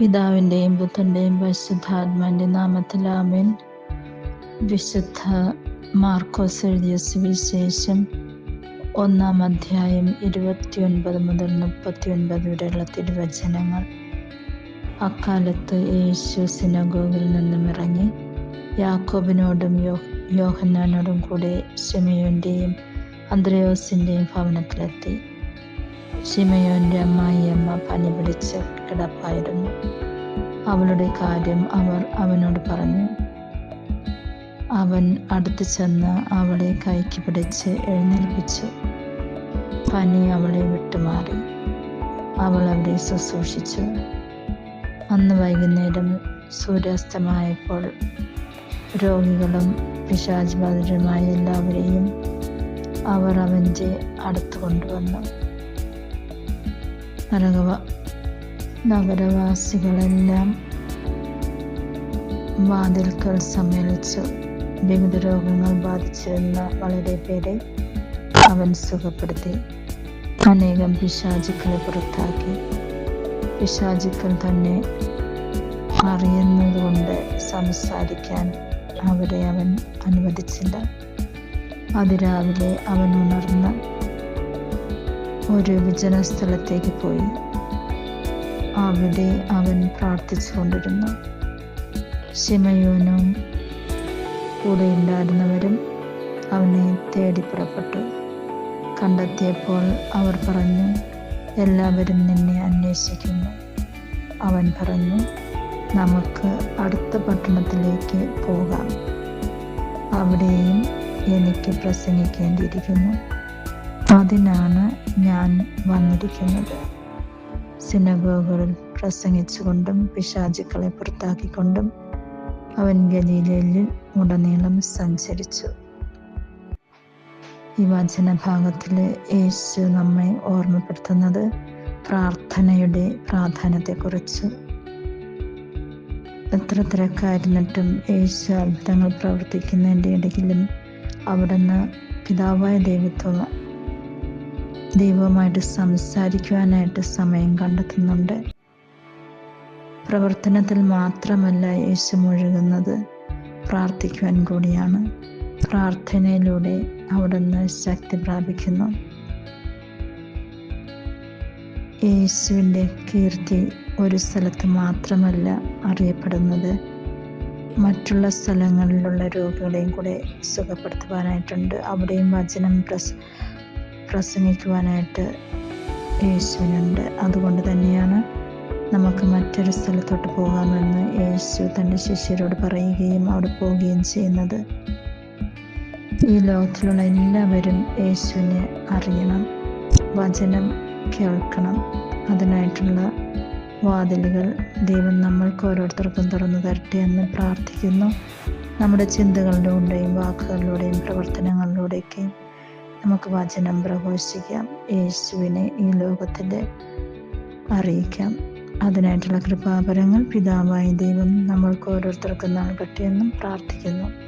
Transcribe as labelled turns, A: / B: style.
A: പിതാവിന്റെയും പുത്രന്റെയും പരിശുദ്ധാത്മാന്റെ നാമത്തിൽ ആമേൻ. വിശുദ്ധ മാർക്കോസ് എഴുതിയ സുവിശേഷം ഒന്നാം അധ്യായം ഇരുപത്തിയൊൻപത് മുതൽ മുപ്പത്തിയൊൻപത് വരെയുള്ള തിരുവചനങ്ങൾ. അക്കാലത്ത് യേശു സിനഗോഗിൽ നിന്നും ഇറങ്ങി യാക്കോബിനോടും യോ യോഹന്നാനോടും കൂടെ ഷെമിയോന്റെയും അന്ത്രയോസിന്റെയും ഭവനത്തിലെത്തി. ഷിമയോന്റെ അമ്മായിയമ്മ പനി പിടിച്ച് കിടപ്പായിരുന്നു. അവളുടെ കാര്യം അവർ അവനോട് പറഞ്ഞു. അവൻ അടുത്തു ചെന്ന് അവളെ കൈക്ക് പിടിച്ച് എഴുന്നേൽപ്പിച്ചു. പനി അവളെ വിട്ടുമാറി. അവൾ അവരെ ശുശ്രൂഷിച്ചു. അന്ന് വൈകുന്നേരം സൂര്യാസ്തമായപ്പോൾ രോഗികളും പിശാചിബാധിതരുമായ എല്ലാവരെയും അവർ അവന്റെ അടുത്ത് കൊണ്ടുവന്നു. നരകവ നഗരവാസികളെല്ലാം വാതിൽക്കൽ സമ്മേളിച്ചു വിവിധ രോഗങ്ങൾ ബാധിച്ചിരുന്ന വളരെ പേരെ അവൻ സുഖപ്പെടുത്തി. അനേകം പിശാചുക്കളെ പുറത്താക്കി. പിശാചുക്കൾ തന്നെ അറിയുന്നതുകൊണ്ട് സംസാരിക്കാൻ അവരെ അവൻ അനുവദിച്ചില്ല. അതിരാവിലെ അവൻ ഉണർന്ന് ഒരു വിജന സ്ഥലത്തേക്ക് പോയി. അവിടെ അവൻ പ്രാർത്ഥിച്ചുകൊണ്ടിരുന്നു. ശിമയോനും കൂടെ ഉണ്ടായിരുന്നവരും അവനെ തേടി പുറപ്പെട്ടു. കണ്ടെത്തിയപ്പോൾ അവർ പറഞ്ഞു എല്ലാവരും നിന്നെ അന്വേഷിക്കുന്നു. അവൻ പറഞ്ഞു നമുക്ക് അടുത്ത പട്ടണത്തിലേക്ക് പോകാം. അവിടെയും എനിക്ക് പ്രസംഗിക്കേണ്ടിയിരിക്കുന്നു. അതിനാണ് ഞാൻ വന്നിരിക്കുന്നത്. സിനഗോകളിൽ പ്രസംഗിച്ചുകൊണ്ടും പിശാചുക്കളെ പുറത്താക്കിക്കൊണ്ടും അവൻ ഗലീലയിൽ ഉടനീളം സഞ്ചരിച്ചു. ഈ വചനഭാഗത്തിൽ യേശു നമ്മെ ഓർമ്മപ്പെടുത്തുന്നത് പ്രാർത്ഥനയുടെ പ്രാധാന്യത്തെക്കുറിച്ച്. എത്ര തിരക്കായിരുന്നിട്ടും യേശു അത്ഭുതങ്ങൾ പ്രവർത്തിക്കുന്നതിന്റെ ഇടയിലും അവിടുന്ന് പിതാവായ ദൈവത്വം ദൈവവുമായിട്ട് സംസാരിക്കുവാനായിട്ട് സമയം കണ്ടെത്തുന്നുണ്ട്. പ്രവർത്തനത്തിൽ മാത്രമല്ല യേശു മുഴുകുന്നത്. പ്രാർത്ഥിക്കുവാൻ കൂടിയാണ്. പ്രാർത്ഥനയിലൂടെ അവിടുന്ന് ശക്തി പ്രാപിക്കുന്നു. യേശുവിന്റെ കീർത്തി ഒരു സ്ഥലത്ത് മാത്രമല്ല അറിയപ്പെടുന്നത്. മറ്റുള്ള സ്ഥലങ്ങളിലുള്ള രോഗികളെയും കൂടെ സുഖപ്പെടുത്തുവാനായിട്ടുണ്ട്. അവിടെയും വചനം പ്രസ് പ്രസംഗിക്കുവാനായിട്ട് യേശുവിനുണ്ട്. അതുകൊണ്ട് തന്നെയാണ് നമുക്ക് മറ്റൊരു സ്ഥലത്തോട്ട് പോകാമെന്ന് യേശു തന്റെ ശിഷ്യരോട് പറയുകയും അവിടെ പോവുകയും ചെയ്യുന്നത്. ഈ ലോകത്തിലുള്ള എല്ലാവരും യേശുവിനെ അറിയണം വചനം കേൾക്കണം. അതിനായിട്ടുള്ള വാതിലുകൾ ദൈവം നമ്മൾക്ക് ഓരോരുത്തർക്കും തുറന്നു തരട്ടെ എന്ന് പ്രാർത്ഥിക്കുന്നു. നമ്മുടെ ചിന്തകളിലൂടെയും വാക്കുകളിലൂടെയും പ്രവർത്തനങ്ങളിലൂടെയൊക്കെയും നമുക്ക് വചനം പ്രഘോഷിക്കാം. യേശുവിനെ ഈ ലോകത്തിൽ അറിയിക്കാം. അതിനായിട്ടുള്ള കൃപാപരങ്ങൾ പിതാവായ ദൈവം നമ്മൾക്ക് ഓരോരുത്തർക്കും നൽകട്ടെ എന്നും പ്രാർത്ഥിക്കുന്നു.